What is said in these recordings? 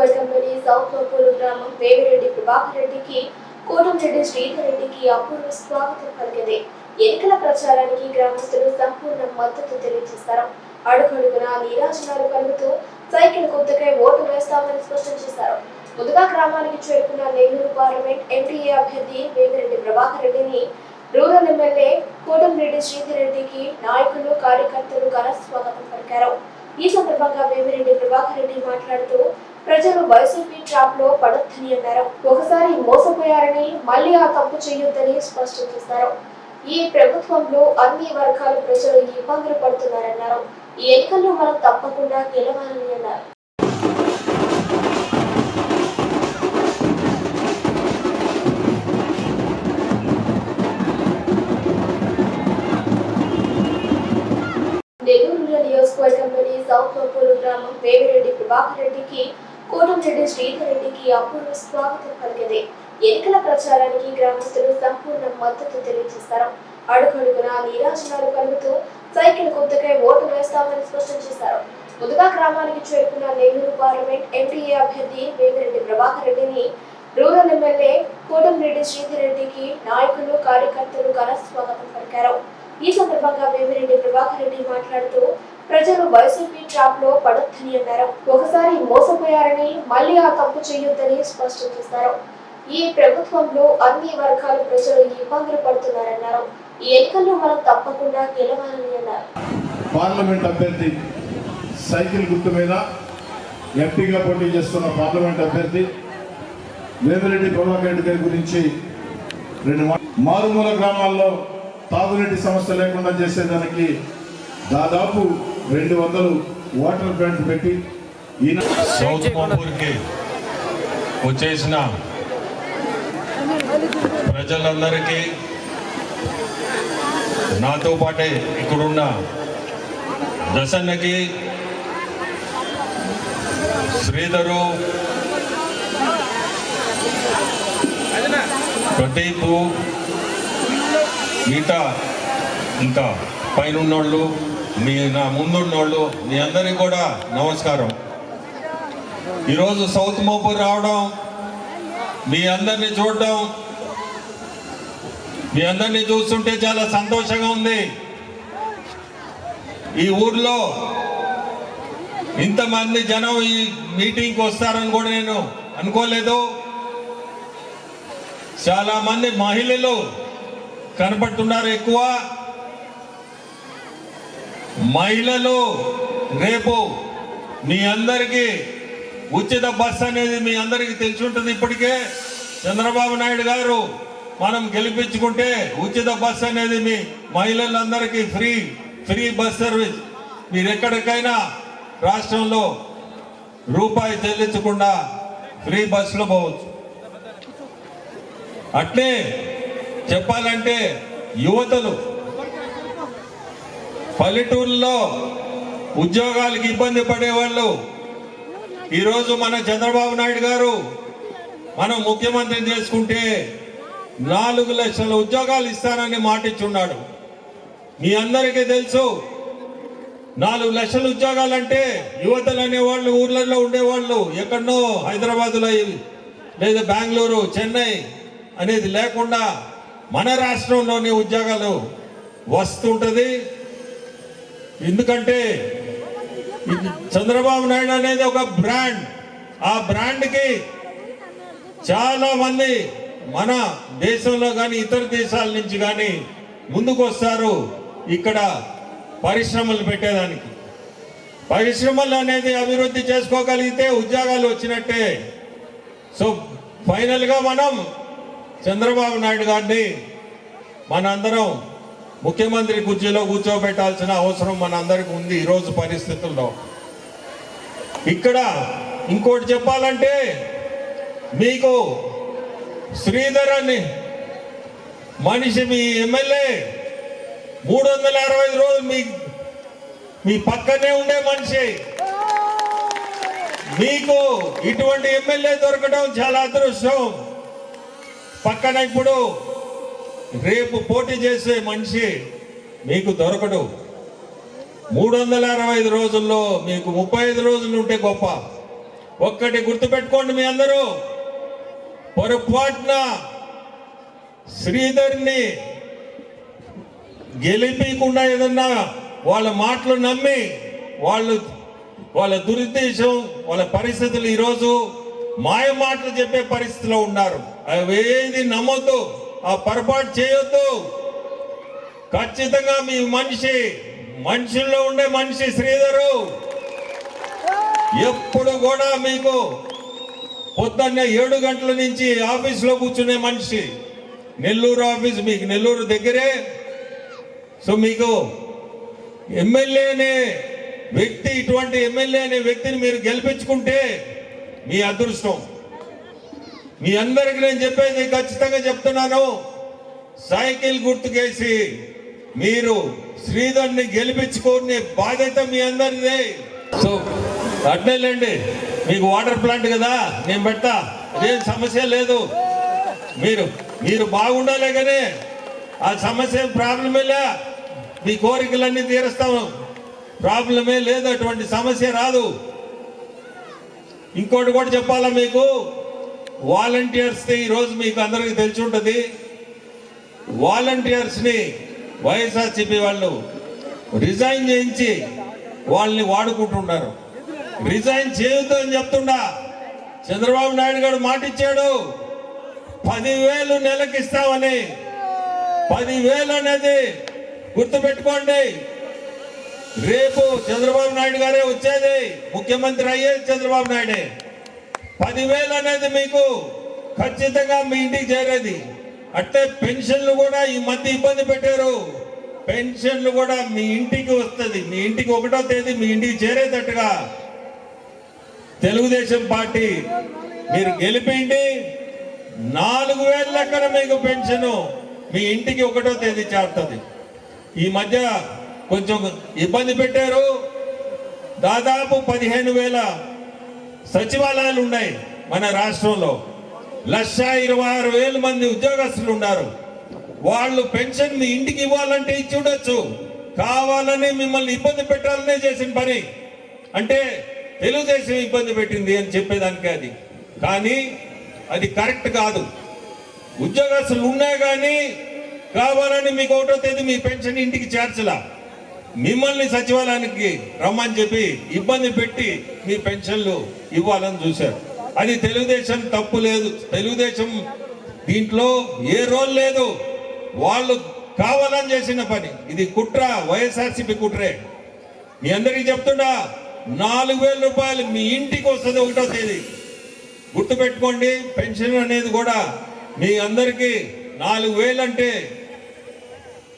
నియోజకవర్గ company south లోపూరు గ్రామం వేమిరెడ్డి ప్రభాకర్ రెడ్డికి కోటంరెడ్డి శ్రీధర్ రెడ్డికి అపూర్వ స్వాగతం పలికింది. ఎన్నికల ప్రచారానికి గ్రామస్తులు సంపూర్ణ మద్దతు తెలియజేశారు. అడుగడుగున నీరాజనాలు కలుగుతూ సైకిల్ గుర్తుకై ఓటు వేస్తామని స్పష్టం చేశారు. ముందుగా గ్రామానికి చేరుకున్న నెల్లూరు పార్లమెంట్ ఎంపీఏ అభ్యర్థి వేమిరెడ్డి ప్రభాకర్ రెడ్డిని రూరల్ ఎమ్మెల్యే కోటంరెడ్డి శ్రీధర్ రెడ్డికి నాయకులు కార్యకర్తలు ఘన స్వాగతం పలికారు. ఈ సందర్భంగా వేమిరెడ్డి ప్రభాకర్ రెడ్డి మాట్లాడుతూ ప్రజలు వైసీపీ ట్రాప్లో పడొద్దని అన్నారు. ఒకసారి మోసపోయారని మళ్ళీ ఆ తప్పు చేయొద్దని స్పష్టం చేశారు. ఈ ప్రభుత్వంలో అన్ని వర్గాల ప్రజలు ఇబ్బందులు పడుతున్నారన్నారు. ఈ ఎన్నికల్లో మనం తప్పకుండా గెలవాలని అన్నారు. నెల్లూరు నియోజకవర్గంలోని సౌత్ గ్రామం వేవిరెడ్డి ప్రభాకర్ రెడ్డికి కోటంరెడ్డి శ్రీధర్ రెడ్డికి అపూర్వ స్వాగతం పలికింది. ఎన్నికల ప్రచారానికి గ్రామస్తులు సంపూర్ణ మద్దతు తెలియజేశారు అడుగడుగున నీరాజనాలు కలుగుతూ సైకిల్ గుర్తుకై ఓటు వేస్తామని స్పష్టం చేశారు. ముందుగా గ్రామానికి చేరుకున్న నెల్లూరు పార్లమెంట్ ఎంపీఏ అభ్యర్థి వేమిరెడ్డి ప్రభాకర్ రెడ్డిని రూరల్ ఎమ్మెల్యే కోటంరెడ్డి శ్రీధర్ రెడ్డికి నాయకులు కార్యకర్తలు ఘన స్వాగతం పలికారు. ఈ సందర్భంగా వేమిరెడ్డి ప్రభాకర్ రెడ్డి మాట్లాడుతూ ప్రజలు వైసీపీ ట్రాప్లో పడొద్దని అన్నారు. ఒకసారి మోసపోయారని మళ్ళీ ఆ తప్పు చేయొద్దని స్పష్టం చేశారు. ఈ ప్రభుత్వంలో అన్ని వర్గాల ప్రజలు ఇబ్బందులు పడుతున్నారన్నారు. ఈ ఎన్నికల్లో మనం తప్పకుండా గెలవాలని అన్నారు. పార్లమెంట్ అభ్యర్థి సైకిల్ గుర్తు మీద ఎంపీగా పోటీ చేస్తున్న పార్లమెంట్ అభ్యర్థి వేమిరెడ్డి ప్రభాకర్ రెడ్డి గారి గురించి రెండు మారుమూల గ్రామాల్లో తాగునీటి సమస్య లేకుండా చేసేదానికి దాదాపు రెండు వందలు వాటర్ ప్లాంట్ పెట్టి సౌత్ పంపూర్కి వచ్చేసిన ప్రజలందరికీ నాతో పాటే ఇక్కడున్న దశన్నకి శ్రీధరు ప్రదీప్ మిగతా ఇంకా పైనన్నోళ్ళు మీ నా ముందున్నోళ్ళు మీ అందరికీ కూడా నమస్కారం. ఈరోజు సౌత్ మోపూర్ రావడం మీ అందరినీ చూడడం మీ అందరినీ చూస్తుంటే చాలా సంతోషంగా ఉంది. ఈ ఊర్లో ఇంతమంది జనం ఈ మీటింగ్కి వస్తారని కూడా నేను అనుకోలేదు. చాలామంది మహిళలు కనపడుతున్నారు ఎక్కువ. మహిళలు రేపు మీ అందరికీ ఉచిత బస్ అనేది మీ అందరికీ తెలిసి ఉంటుంది ఇప్పటికే. చంద్రబాబు నాయుడు గారు మనం గెలిపించుకుంటే ఉచిత బస్ అనేది మీ మహిళలందరికీ ఫ్రీ ఫ్రీ బస్ సర్వీస్. మీరు ఎక్కడికైనా రాష్ట్రంలో రూపాయి చెల్లించకుండా ఫ్రీ బస్సులో పోవచ్చు. అట్లే చెప్పాలంటే యువతలు పల్లెటూరులో ఉద్యోగాలకు ఇబ్బంది పడేవాళ్ళు. ఈరోజు మన చంద్రబాబు నాయుడు గారు మనం ముఖ్యమంత్రిని చేసుకుంటే నాలుగు లక్షల ఉద్యోగాలు ఇస్తానని మాటిచ్చున్నాడు. మీ అందరికీ తెలుసు నాలుగు లక్షల ఉద్యోగాలు అంటే యువతలు అనేవాళ్ళు ఊర్లలో ఉండేవాళ్ళు ఎక్కడనో హైదరాబాద్లో లేదా బెంగళూరు చెన్నై అనేది లేకుండా మన రాష్ట్రంలోనే ఉద్యోగాలు వస్తుంటది. ఎందుకంటే చంద్రబాబు నాయుడు అనేది ఒక బ్రాండ్. ఆ బ్రాండ్కి చాలా మంది మన దేశంలో కానీ ఇతర దేశాల నుంచి కానీ ముందుకు వస్తారు ఇక్కడ పరిశ్రమలు పెట్టేదానికి. పరిశ్రమలు అనేది అభివృద్ధి చేసుకోగలిగితే ఉద్యోగాలు వచ్చినట్టే. సో ఫైనల్గా మనం చంద్రబాబు నాయుడు గారిని మనందరం ముఖ్యమంత్రి కుర్చీలో కూర్చోబెట్టాల్సిన అవసరం మనందరికీ ఉంది. ఈరోజు పరిస్థితుల్లో ఇక్కడ ఇంకోటి చెప్పాలంటే మీకు శ్రీధర్ అని మనిషి మీ ఎమ్మెల్యే మూడు వందల అరవై ఐదు రోజులు మీ మీ పక్కనే ఉండే మనిషి. మీకు ఇటువంటి ఎమ్మెల్యే దొరకడం చాలా అదృష్టం. పక్కన ఇప్పుడు రేపు పోటీ చేసే మనిషి మీకు దొరకడు. మూడు వందల అరవై ఐదు రోజుల్లో మీకు ముప్పై ఐదు రోజులు ఉంటే గొప్ప. ఒక్కటి గుర్తుపెట్టుకోండి మీ అందరూ. పొరపాటున శ్రీధర్ని గెలిపించకుండా ఏదన్నా వాళ్ళ మాటలు నమ్మి వాళ్ళు వాళ్ళ దురుద్దేశం వాళ్ళ పరిస్థితులు ఈరోజు మాయ మాటలు చెప్పే పరిస్థితిలో ఉన్నారు. అవేది నమ్మొద్దు. ఆ పొరపాటు చేయొద్దు. ఖచ్చితంగా మీ మనిషి మనుషుల్లో ఉండే మనిషి శ్రీధరు. ఎప్పుడు కూడా మీకు పొద్దున్నే ఏడు గంటల నుంచి ఆఫీస్లో కూర్చునే మనిషి. నెల్లూరు ఆఫీస్ మీకు నెల్లూరు దగ్గరే. సో మీకు ఎమ్మెల్యే అనే వ్యక్తి ఇటువంటి ఎమ్మెల్యే అనే వ్యక్తిని మీరు గెలిపించుకుంటే మీ అదృష్టం. మీ అందరికి నేను చెప్పేది ఖచ్చితంగా చెప్తున్నాను. సైకిల్ గుర్తుకేసి మీరు శ్రీధర్ని గెలిపించుకునే బాధ్యత మీ అందరిదే. సో అట్నేలేండి మీకు వాటర్ ప్లాంట్ కదా నేను పెడతా. అదేం సమస్య లేదు. మీరు మీరు బాగుండాలే కానీ ఆ సమస్య ప్రాబ్లమే లే. మీ కోరికలన్నీ తీరుస్తాము ప్రాబ్లమే లేదు అటువంటి సమస్య రాదు. ఇంకోటి కూడా చెప్పాలా మీకు? వాలంటీర్స్ ఈరోజు మీకు అందరికీ తెలిసి ఉంటుంది. వాలంటీర్స్ని వైఎస్ఆర్సీపీ వాళ్ళు రిజైన్ చేయించి వాళ్ళని వాడుకుంటున్నారు రిజైన్ చేయొద్దు అని చెప్తుండా. చంద్రబాబు నాయుడు గారు మాటిచ్చాడు. పదివేలు నెలకిస్తామని పదివేలు అనేది గుర్తుపెట్టుకోండి. రేపు చంద్రబాబు నాయుడు గారే వచ్చేది. ముఖ్యమంత్రి అయ్యేది చంద్రబాబు నాయుడే. పదివేలు అనేది మీకు ఖచ్చితంగా మీ ఇంటికి చేరేది. అంటే పెన్షన్లు కూడా ఈ మధ్య ఇబ్బంది పెట్టారు. పెన్షన్లు కూడా మీ ఇంటికి వస్తుంది. మీ ఇంటికి ఒకటో తేదీ మీ ఇంటికి చేరేటట్టుగా తెలుగుదేశం పార్టీ మీరు గెలిపిండి నాలుగు వేల లెక్కన మీకు పెన్షన్ మీ ఇంటికి ఒకటో తేదీ చేరుతుంది. ఈ మధ్య కొంచెం ఇబ్బంది పెట్టారు. దాదాపు పదిహేను వేల సచివాలయాలు ఉన్నాయి మన రాష్ట్రంలో. లక్ష ఇరవై ఆరు వేల మంది ఉద్యోగస్తులు ఉన్నారు. వాళ్ళు పెన్షన్ మీ ఇంటికి ఇవ్వాలంటే ఇచ్చి ఉండొచ్చు. కావాలని మిమ్మల్ని ఇబ్బంది పెట్టాలనే చేసిన పని. అంటే తెలుగుదేశం ఇబ్బంది పెట్టింది అని చెప్పేదానికి అది. కానీ అది కరెక్ట్ కాదు. ఉద్యోగస్తులు ఉన్నాయి కానీ కావాలని మీకు ఒకటో తేదీ మీ పెన్షన్ ఇంటికి చేర్చలా. మిమ్మల్ని సచివాలయానికి రమ్మని చెప్పి ఇబ్బంది పెట్టి మీ పెన్షన్లు ఇవ్వాలని చూశారు. అది తెలుగుదేశం తప్పు లేదు. తెలుగుదేశం దీంట్లో ఏ రోల్ లేదు. వాళ్ళు కావాలని చేసిన పని. ఇది కుట్ర వైఎస్ఆర్సీపీ కుట్రే. మీ అందరికీ చెప్తున్నా నాలుగు వేల రూపాయలు మీ ఇంటికి వస్తుంది ఒకటో తేదీ. గుర్తుపెట్టుకోండి పెన్షన్ అనేది కూడా మీ అందరికీ నాలుగు వేలు అంటే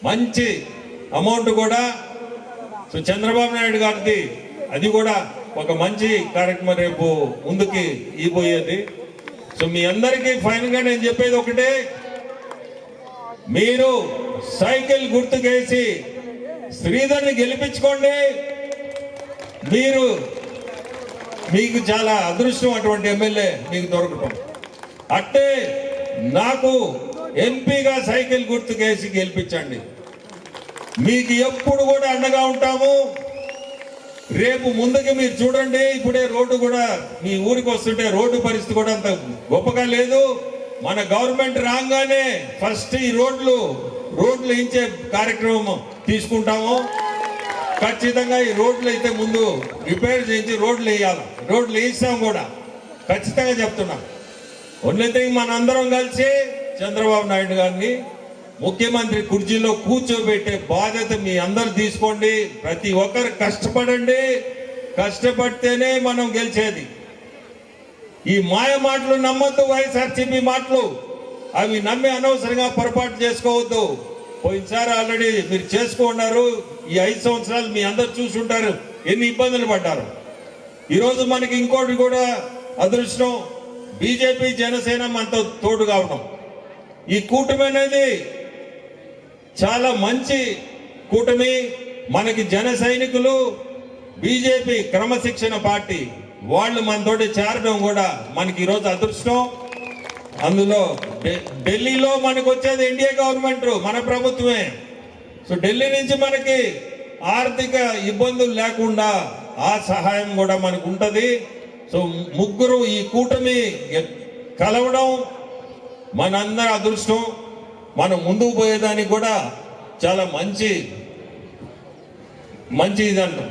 మంచి అమౌంట్ కూడా సో చంద్రబాబు నాయుడు గారిది అది కూడా ఒక మంచి కార్యక్రమం రేపు ముందుకి ఇవ్వబోయేది సో మీ అందరికీ ఫైనల్గా నేను చెప్పేది ఒకటే. మీరు సైకిల్ గుర్తుకేసి శ్రీధర్ని గెలిపించుకోండి. మీరు మీకు చాలా అదృష్టం అటువంటి ఎమ్మెల్యే మీకు దొరకటం. అట్టే నాకు ఎంపీగా సైకిల్ గుర్తుకేసి గెలిపించండి. మీకు ఎప్పుడు కూడా అండగా ఉంటాము. రేపు ముందుకి మీరు చూడండి ఇప్పుడే రోడ్డు కూడా మీ ఊరికి వస్తుంటే రోడ్డు పరిస్థితి కూడా అంత గొప్పగా లేదు. మన గవర్నమెంట్ రాగానే ఫస్ట్ ఈ రోడ్లు రోడ్లు ఇచ్చే కార్యక్రమం తీసుకుంటాము. ఖచ్చితంగా ఈ రోడ్లు అయితే ముందు రిపేర్ చేయించి రోడ్లు వేయాలి. రోడ్లు వేయిస్తాం కూడా. ఖచ్చితంగా చెప్తున్నాం. ఓన్లీ థింగ్ మనందరం కలిసి చంద్రబాబు నాయుడు గారిని ముఖ్యమంత్రి కుర్చీలో కూర్చోబెట్టే బాధ్యత మీ అందరు తీసుకోండి. ప్రతి ఒక్కరు కష్టపడండి. కష్టపడితేనే మనం గెలిచేది. ఈ మాయ మాటలు నమ్మొద్దు వైఎస్ఆర్సీపీ మాటలు. అవి నమ్మి అనవసరంగా పొరపాటు చేసుకోవద్దు. పోయినసారి ఆల్రెడీ మీరు చేసుకున్నారు ఈ ఐదు సంవత్సరాలు మీ అందరు చూసుంటారు ఎన్ని ఇబ్బందులు పడ్డారు. ఈరోజు మనకి ఇంకోటి కూడా అదృష్టం. బీజేపీ జనసేన మనతో తోడు కావడం ఈ కూటమి అనేది చాలా మంచి కూటమి మనకి జన సైనికులు బీజేపీ క్రమశిక్షణ పార్టీ వాళ్ళు మనతోటి చేరడం కూడా మనకి ఈరోజు అదృష్టం. అందులో ఢి- ఢిల్లీలో మనకు వచ్చేది ఎన్డీఏ గవర్నమెంట్ మన ప్రభుత్వమే. సో ఢిల్లీ నుంచి మనకి ఆర్థిక ఇబ్బందులు లేకుండా ఆ సహాయం కూడా మనకు ఉంటుంది. సో ముగ్గురు ఈ కూటమి కలవడం మనందరి అదృష్టం. మనం ముందుకు పోయేదానికి కూడా చాలా మంచి మంచి ఇదంటాం